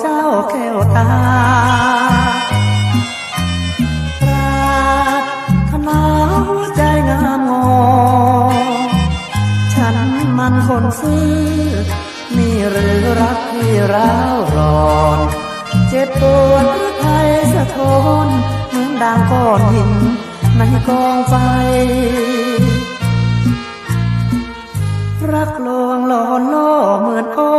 เจ้าแก้วตาปราถนาหัวใจงามงอฉันมันคนซื่อนี่หรือรักที่ร้าวรอน เจ็บปวดหรือไทยสะท้อนเหมือนดางก้อนหินในกองไฟรักลวงหลอนล่อเหมือนอ้อ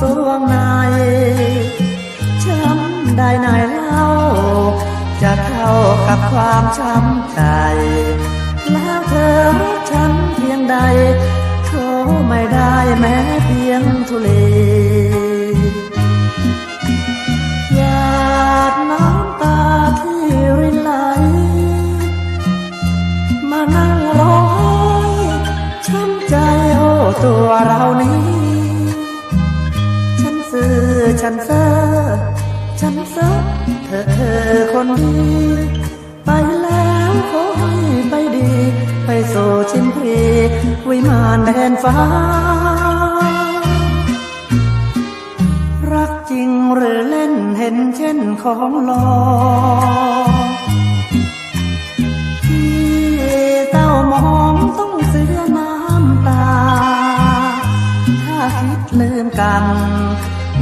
สวงในช้ำได้ไหนเล่า จะเข้ากับความช้ำใจแล้วเธอรักฉันเพียงใดโทไม่ได้แม้เพียงทุเลหยาดน้ำตาที่รินไหล มานั่งร้องช้ำใจโอ้ตัวเรานี้ อฉันเซอฉันเซอเธอเธอคนดีไปแล้วขอให้ไปดี ไปสู่ชิมพรีวิมานแดนฟ้า รักจริงหรือเล่นเห็นเช่นของหลอกที่เต้ามองต้องเสียน้ำตา ถ้าคิดลืมกัน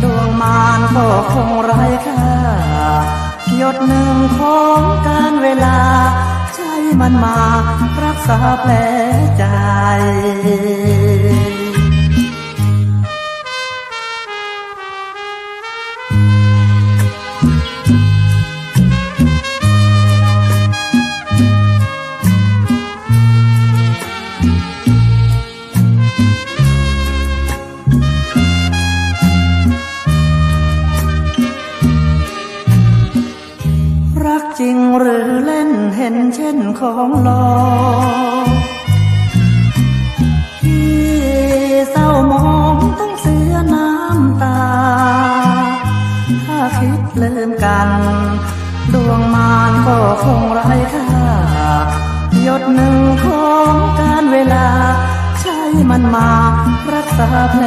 ดวงมารก็คงไร้ค่าหยดหนึ่งของการเวลา ใช้มันมารักษาแผลใจ จริงหรือเล่นเห็นเช่นของหลอกที่เศร้ามองต้องเสียน้ำตา ถ้าคิดลืมกัน ดวงมารก็คงไร้ค่าหยดหนึ่งของการเวลา ใช้มันมารักษาแผล